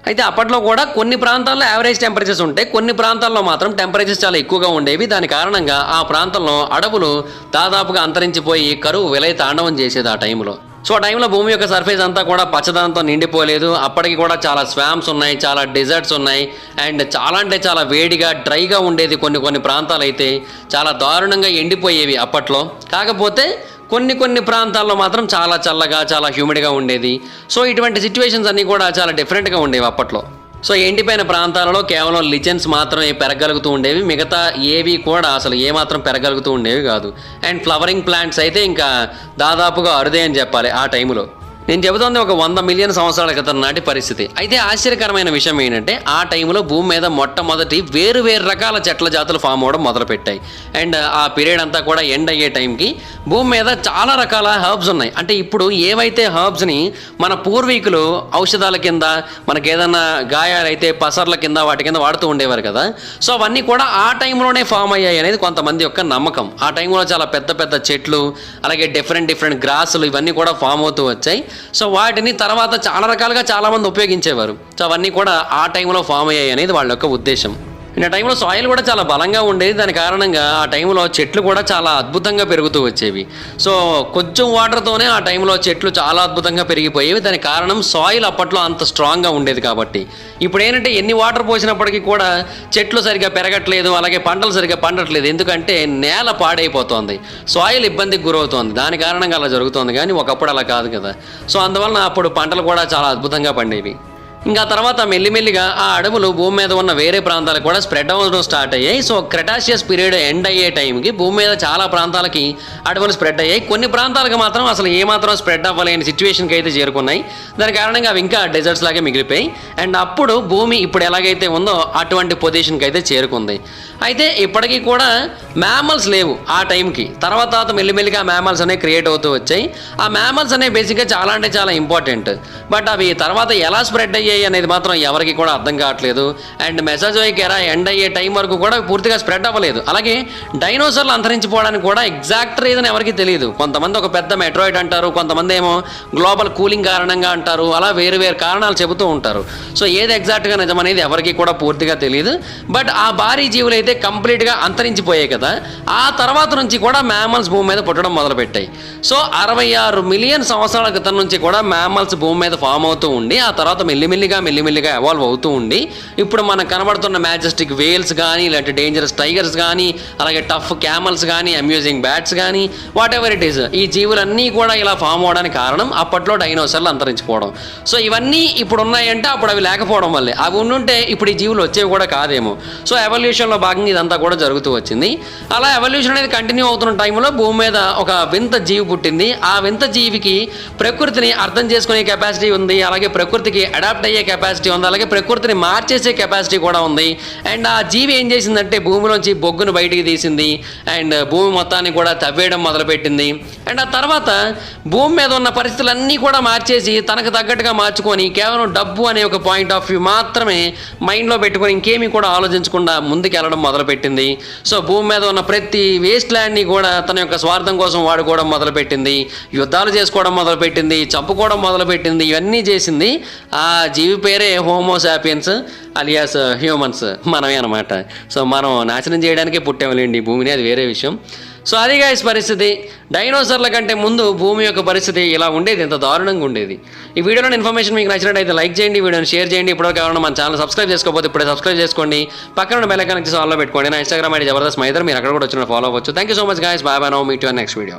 అయితే అప్పట్లో కూడా కొన్ని ప్రాంతాల్లో యావరేజ్ టెంపరేచర్స్ ఉంటాయి. కొన్ని ప్రాంతాల్లో మాత్రం టెంపరేచర్స్ చాలా ఎక్కువగా ఉండేవి. దాని కారణంగా ఆ ప్రాంతంలో అడవులు దాదాపుగా అంతరించిపోయి కరువు విలయ తాండవం చేసేది ఆ టైంలో. సో ఆ టైంలో భూమి యొక్క సర్ఫేస్ అంతా కూడా పచ్చదనంతో నిండిపోలేదు. అప్పటికి కూడా చాలా స్వామ్స్ ఉన్నాయి చాలా డెజర్ట్స్ ఉన్నాయి. అండ్ చాలా అంటే చాలా వేడిగా డ్రైగా ఉండేది కొన్ని కొన్ని ప్రాంతాలు అయితే చాలా దారుణంగా ఎండిపోయేవి అప్పట్లో. కాకపోతే కొన్ని కొన్ని ప్రాంతాల్లో మాత్రం చాలా చల్లగా చాలా హ్యూమిడ్గా ఉండేది. సో ఇటువంటి సిచ్యువేషన్స్ అన్నీ కూడా చాలా డిఫరెంట్గా ఉండేవి అప్పట్లో. సో ఎండిపోయిన ప్రాంతాలలో కేవలం లిచెన్స్ మాత్రమే పెరగలుగుతూ ఉండేవి. మిగతా ఏవి కూడా అసలు ఏమాత్రం పెరగలుగుతూ ఉండేవి కాదు. అండ్ ఫ్లవరింగ్ ప్లాంట్స్ అయితే ఇంకా దాదాపుగా అరుదే అని చెప్పాలి ఆ టైంలో నేను చెబుతోంది ఒక వంద మిలియన్ సంవత్సరాల క్రితం నాటి పరిస్థితి. అయితే ఆశ్చర్యకరమైన విషయం ఏంటంటే ఆ టైంలో భూమి మీద మొట్టమొదటి వేరు వేరు రకాల చెట్ల జాతులు ఫామ్ అవడం మొదలుపెట్టాయి. అండ్ ఆ పీరియడ్ అంతా కూడా ఎండ్ అయ్యే టైంకి భూమి మీద చాలా రకాల హర్బ్స్ ఉన్నాయి. అంటే ఇప్పుడు ఏవైతే హర్బ్స్ని మన పూర్వీకులు ఔషధాల కింద మనకి ఏదైనా గాయాలైతే పసర్ల కింద వాటి కింద వాడుతూ ఉండేవారు కదా. సో అవన్నీ కూడా ఆ టైంలోనే ఫామ్ అయ్యాయి అనేది కొంతమంది యొక్క నమ్మకం. ఆ టైంలో చాలా పెద్ద పెద్ద చెట్లు అలాగే డిఫరెంట్ డిఫరెంట్ గ్రాసులు ఇవన్నీ కూడా ఫామ్ అవుతూ వచ్చాయి. సో వాటిని తర్వాత చాలా రకాలుగా చాలామంది ఉపయోగించేవారు. సో అవన్నీ కూడా ఆ టైంలో ఫామ్ అయ్యాయి అనేది వాళ్ళ యొక్క ఉద్దేశం. ఆ టైంలో సాయిల్ కూడా చాలా బలంగా ఉండేది. దాని కారణంగా ఆ టైంలో చెట్లు కూడా చాలా అద్భుతంగా పెరుగుతూ వచ్చేవి. సో కొంచెం వాటర్తోనే ఆ టైంలో చెట్లు చాలా అద్భుతంగా పెరిగిపోయేవి. దాని కారణం సాయిల్ అప్పట్లో అంత స్ట్రాంగ్గా ఉండేది కాబట్టి. ఇప్పుడు ఏంటంటే ఎన్ని వాటర్ పోసినప్పటికీ కూడా చెట్లు సరిగా పెరగట్లేదు. అలాగే పంటలు సరిగా పండట్లేదు. ఎందుకంటే నేల పాడైపోతోంది. సాయిల్ ఇబ్బందికి గురవుతోంది. దాని కారణంగా అలా జరుగుతోంది. కానీ ఒకప్పుడు అలా కాదు కదా. సో అందువలన అప్పుడు పంటలు కూడా చాలా అద్భుతంగా పండేవి. ఇంకా తర్వాత మెల్లిమెల్లిగా ఆ అడవులు భూమి మీద ఉన్న వేరే ప్రాంతాలకు కూడా స్ప్రెడ్ అవ్వడం స్టార్ట్ అయ్యాయి. సో క్రెటాషియస్ పీరియడ్ ఎండ్ అయ్యే టైంకి భూమి మీద చాలా ప్రాంతాలకి అడవులు స్ప్రెడ్ అయ్యాయి. కొన్ని ప్రాంతాలకు మాత్రం అసలు ఏమాత్రం స్ప్రెడ్ అవ్వలేని సిచ్యువేషన్కి అయితే చేరుకున్నాయి. దాని కారణంగా అవి ఇంకా డెజర్ట్స్ లాగే మిగిలిపోయాయి. అండ్ అప్పుడు భూమి ఇప్పుడు ఎలాగైతే ఉందో అటువంటి పొజిషన్కి అయితే చేరుకుంది. అయితే ఇప్పటికీ కూడా మ్యామల్స్ లేవు ఆ టైంకి. తర్వాత తర్వాత మెల్లిమెల్లిగా మ్యామల్స్ అనేవి క్రియేట్ అవుతూ వచ్చాయి. ఆ మ్యామల్స్ అనేవి బేసిక్గా చాలా అంటే చాలా ఇంపార్టెంట్. బట్ అవి తర్వాత ఎలా స్ప్రెడ్ అయ్యాయి అనేది మాత్రం ఎవరికి కూడా అర్థం కావట్లేదు. అండ్ మెసాజోయిక్ ఎరా ఎండ్ అయ్యే టైం వరకు కూడా పూర్తిగా స్ప్రెడ్ అవ్వలేదు. అలాగే డైనోసార్లు అంతరించిపోవడానికి కూడా ఎగ్జాక్ట్ రీజన్ ఎవరికి తెలియదు. కొంతమంది ఒక పెద్ద మెట్రాయిడ్ అంటారు కొంతమంది ఏమో గ్లోబల్ కూలింగ్ కారణంగా అంటారు అలా వేరు వేరు కారణాలు చెబుతూ ఉంటారు. సో ఏది ఎగ్జాక్ట్గా నిజమనేది ఎవరికి కూడా పూర్తిగా తెలియదు బట్ ఆ భారీ జీవులు అయితే కంప్లీట్గా అంతరించిపోయాయి కదా. ఆ తర్వాత నుంచి కూడా మ్యామల్స్ భూమి మీద పుట్టడం మొదలుపెట్టాయి. సో అరవై ఆరు మిలియన్ సంవత్సరాల క్రితం నుంచి కూడా మ్యామల్స్ భూమి మీద ఫామ్ అవుతూ ఉండి ఆ తర్వాత మెల్లిమెల్లిగా మెల్లిమెల్లిగా ఎవాల్వ్ అవుతూ ఉండి ఇప్పుడు మనకు కనబడుతున్న మ్యాజెస్టిక్ వేల్స్ కానీ ఇలాంటి డేంజరస్ టైగర్స్ కానీ అలాగే టఫ్ క్యామల్స్ కానీ అమ్యూజింగ్ బ్యాట్స్ కానీ వాట్ ఎవర్ ఇట్ ఈస్ ఈ జీవులన్నీ కూడా ఇలా ఫామ్ అవడానికి కారణం అప్పట్లో డైనోసార్లు అంతరించిపోవడం. సో ఇవన్నీ ఇప్పుడు ఉన్నాయంటే అప్పుడు అవి లేకపోవడం వల్లే. అవి ఉండుంటే ఇప్పుడు ఈ జీవులు వచ్చేవి కూడా కాదేమో. సో ఎవల్యూషన్లో భాగంగా ఇదంతా కూడా జరుగుతూ వచ్చింది. అలా ఎవల్యూషన్ అనేది కంటిన్యూ అవుతున్న టైంలో భూమి మీద ఒక వింత జీవి పుట్టింది. ఆ వింత జీవికి ప్రకృతిని అర్థం చేసుకునే కెపాసిటీ ఉంది. అలాగే ప్రకృతికి అడాప్ట్ అయ్యే కెపాసిటీ ఉంది. అలాగే ప్రకృతిని మార్చేసే కెపాసిటీ కూడా ఉంది. అండ్ ఆ జీవి ఏం చేసిందంటే భూమిలోంచి బొగ్గును బయటికి తీసింది. అండ్ భూమి మొత్తాన్ని కూడా తవ్వేయడం మొదలుపెట్టింది. అండ్ ఆ తర్వాత భూమి మీద ఉన్న పరిస్థితులన్నీ కూడా మార్చేసి తనకు తగ్గట్టుగా మార్చుకొని కేవలం డబ్బు అనే ఒక పాయింట్ ఆఫ్ వ్యూ మాత్రమే మైండ్లో పెట్టుకొని ఇంకేమీ కూడా ఆలోచించకుండా ముందుకు వెళ్ళడం మొదలుపెట్టింది. సో భూమి మీద ఉన్న ప్రతి వేస్ట్ ల్యాండ్ని కూడా తన యొక్క స్వార్థం కోసం వాడుకోవడం మొదలుపెట్టింది. యుద్ధాలు చేసుకోవడం మొదలుపెట్టింది. చంపుకోవడం మొదలుపెట్టింది. ఇవన్నీ చేసింది ఆ జీవి పేరే హోమోసాపియన్స్ అలియాస్ హ్యూమన్స్ మనమే అనమాట సో మనం నాశనం చేయడానికే పుట్టాములేండి భూమిని అది వేరే విషయం. సో అది గాయస్ పరిస్థితి. డైనోసర్ల కంటే ముందు భూమి యొక్క పరిస్థితి ఇలా ఉండేది ఎంత దారుణంగా ఉండేది. ఈ వీడియోలో ఇన్ఫర్మేషన్ మీకు నచ్చినట్టయితే లైక్ చేయండి వీడియోని షేర్ చేయండి. ఇప్పుడు కావాలన్నా మన ఛానల్ సబ్స్క్రైబ్ చేసుకోకపోతే ఇప్పుడే సబ్స్క్రైబ్ చేసుకోండి. పక్కన ఉన్న బెల్ ఐకాన్ ఆన్లో పెట్టుకోండి. నా ఇన్స్టాగ్రామ్ ఐడి జబర్దస్త్ మైదర్ మీరు అక్కడ కూడా వచ్చిన ఫాలో అవ్వచ్చు. Thank you so much guys bye bye no meet next video